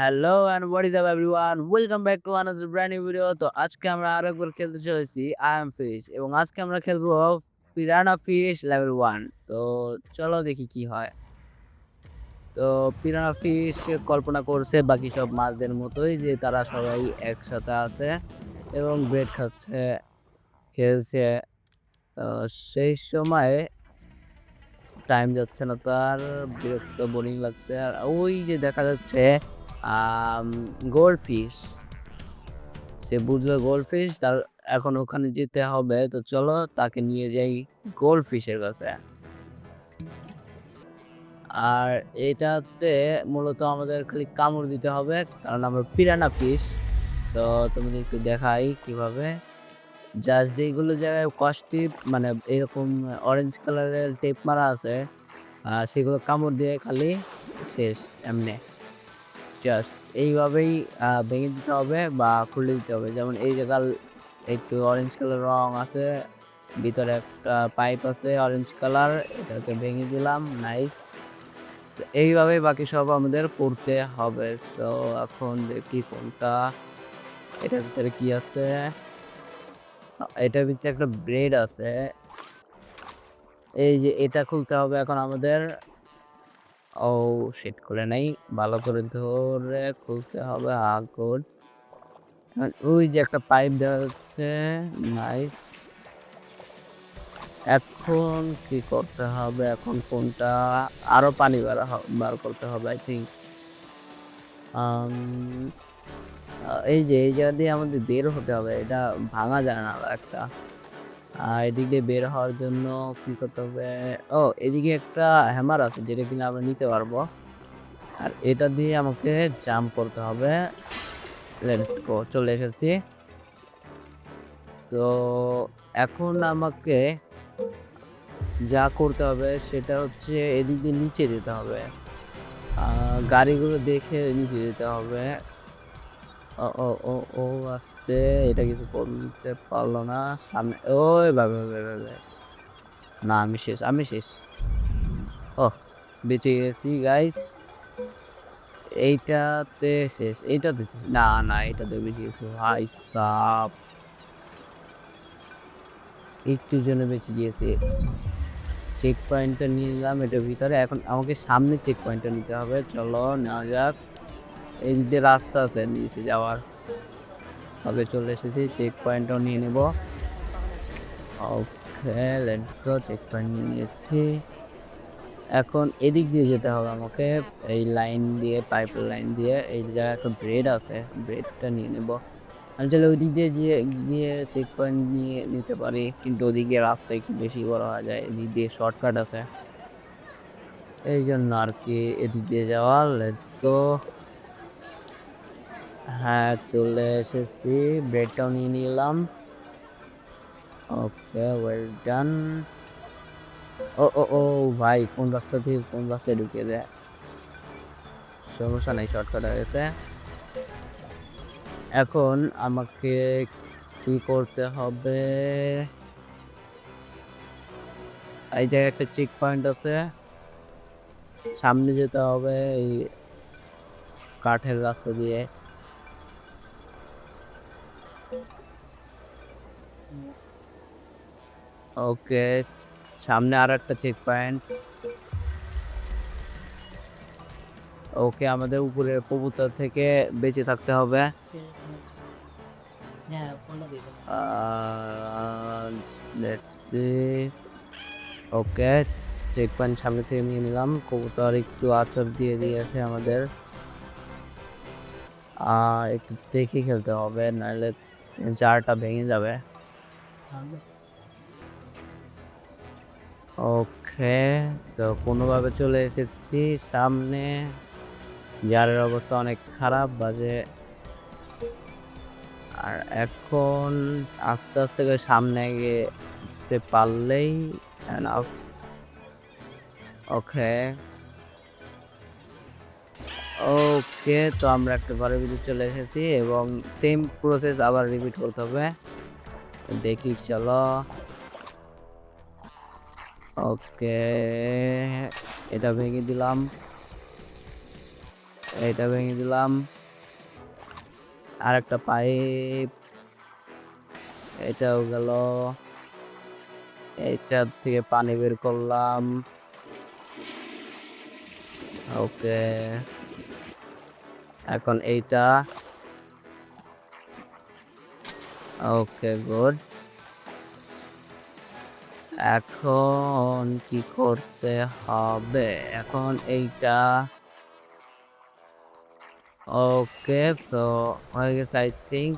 Hello and what is up everyone welcome back to another brand new video তো আজকে আমরা আরও একবার খেলতে চলেছি আই এম ফিশ এবং আজকে আমরা খেলব পিরানা ফিশ লেভেল ওয়ান তো চলো দেখি কি হয়। তো পিরানা ফিশ কল্পনা করছে বাকি সব মাছদের মতোই যে তারা সবাই একসাথে আছে এবং ব্রেড খাচ্ছে, খেলছে। সেই সময় টাইম যাচ্ছে না তার, বিরক্ত বোরিং লাগছে। আর ওই যে দেখা যাচ্ছে গোল্ড ফিশ সে বুঝলো গোল্ড ফিশ তার এখন ওখানে যেতে হবে, তো চলো তাকে নিয়ে যাই গোল্ড ফিশের কাছে। আর এটাতে মূলত আমাদের খালি কামড় দিতে হবে, কারণ আমরা পিরানা ফিশ তো তোমাদেরকে দেখাই কীভাবে। জাস্ট যেগুলো জায়গায় কষ্টি মানে এরকম অরেঞ্জ কালারের টেপ মারা আছে সেগুলো কামড় দিয়ে খালি শেষ, এমনি। জাস্ট এইভাবেই ভেঙে দিতে হবে বা খুলে দিতে হবে। যেমন এই জায়গার একটু অরেঞ্জ কালার রং আছে, ভিতরে একটা পাইপ আছে অরেঞ্জ কালার এটাকে ভেঙে দিলাম নাইস তো এইভাবেই বাকি সব আমাদের করতে হবে। তো এখন দেখি কোনটা, এটার ভিতরে কি আছে? এটার ভিতরে একটা ব্রেড আছে। এই যে এটা খুলতে হবে এখন আমাদের। ও সেট করে নাই। ভালো করে ধরে খুলতে হবে আগুন ওই যে একটা পাইপ দেওয়া যাচ্ছে নাইস এখন কি করতে হবে? এখন কোনটা? আরও পানি বার বার করতে হবে আই থিঙ্ক এই যে, এই জায়গা দিয়ে আমাদের বের হতে হবে, এটা ভাঙা যায় না একটা। আর এদিক দিয়ে বের হওয়ার জন্য কি করতে হবে? ও, এদিকে একটা হ্যামার আছে যেটা কিনা আমরা নিতে পারব। আর এটা দিয়ে আমাকে জাম্প করতে হবে। লেটস গো চলে এসেছি। তো এখন আমাকে যা করতে হবে সেটা হচ্ছে এদিক দিয়ে নিচে যেতে হবে। গাড়িগুলো দেখে নিচে যেতে হবে। ও ও ও আস্তে এটা কিছু করতে পারল না। সামনে, ওই ভাবে না, আমি শেষ আমি শেষ। ও, বেঁচে গেছি গাইস এইটাতে শেষ এইটাতে শেষ। না না এটাতে বেঁচে গেছি। ভাই, সাপ। একটু জন্য বেঁচে গিয়েছি। চেক পয়েন্টটা নিয়ে নিলাম, এটার ভিতরে। এখন আমাকে সামনে চেক পয়েন্টটা নিতে হবে। চলো, নেওয়া যাক। এই দিয়ে রাস্তা আছে, নিচে যাওয়ার। তবে চলে এসেছি চেক পয়েন্টও নিয়ে নেব। Okay let's go check point নিয়ে নিয়েছি। এখন এদিক দিয়ে যেতে হবে আমাকে, এই লাইন দিয়ে পাইপ লাইন দিয়ে। এই জায়গায় একটা ব্রেড আছে ব্রেডটা নিয়ে নেব। আমি চাইলে ওই দিক দিয়ে গিয়ে গিয়ে চেক পয়েন্ট নিয়ে নিতে পারি, কিন্তু ওদিকে রাস্তা একটু বেশি বড় হয়ে যায়। এদিক দিয়ে শর্টকাট আছে। এই জন্য আর কি এদিক দিয়ে যাওয়া লেটস গো হ্যাঁ চলে এসেছি। ব্রেডটাও নিয়ে নিলাম। ওকে ওয়েল ডান ও ও ও, ভাই, কোন রাস্তা থেকে কোন রাস্তায় ঢুকিয়ে দেয়? সমস্যা নেই শর্টকাট হয়ে গেছে। এখন আমাকে কি করতে হবে? এই জায়গায় একটা চেক পয়েন্ট আছে। সামনে যেতে হবে এই কাঠের রাস্তা দিয়ে। ওকে, সামনে আর একটা চেক পয়েন্ট ওকে, আমাদের উপরে কবুতর থেকে বেঁচে থাকতে হবে। ওকে চেক পয়েন্ট সামনে থেকে নিয়ে নিলাম। কবুতর একটু আচর দিয়ে দিয়েছে আমাদের। একটু দেখে খেলতে হবে, নাহলে জারটা ভেঙে যাবে। ওকে, তো কোনোভাবে চলে এসেছি। সামনে জারের অবস্থা অনেক খারাপ, বাজে। আর এখন আস্তে আস্তে করে সামনে যেতে পারলেই ওকে। ওকে, তো আমরা একটা ঘরের ভিতরে চলে এসেছি এবং সেম প্রসেস আবার রিপিট করতে হবে। দেখি, চলো। ওকে, এটা ভেঙে দিলাম। এইটা ভেঙে দিলাম। আর একটা পাইপ। এটাও গেল। এইটার থেকে পানি বের করলাম। ওকে, এখন এইটা। Okay, good. এখন কি করতে হবে? এখন এইটা ওকে সো হয়ে গেছে আই থিঙ্ক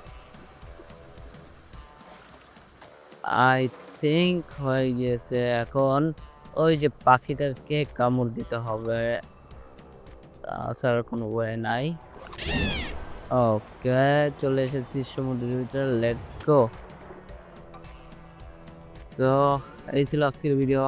আই থিঙ্ক হয়ে গেছে এখন। ওই যে পাখিটাকে কামড় দিতে হবে। তাছাড়া কোনো ওয়ে নাই। ওকে, চলে এসেছি সমুদ্রের ভিতরে লেটস গো সো এই ছিল আজকের ভিডিও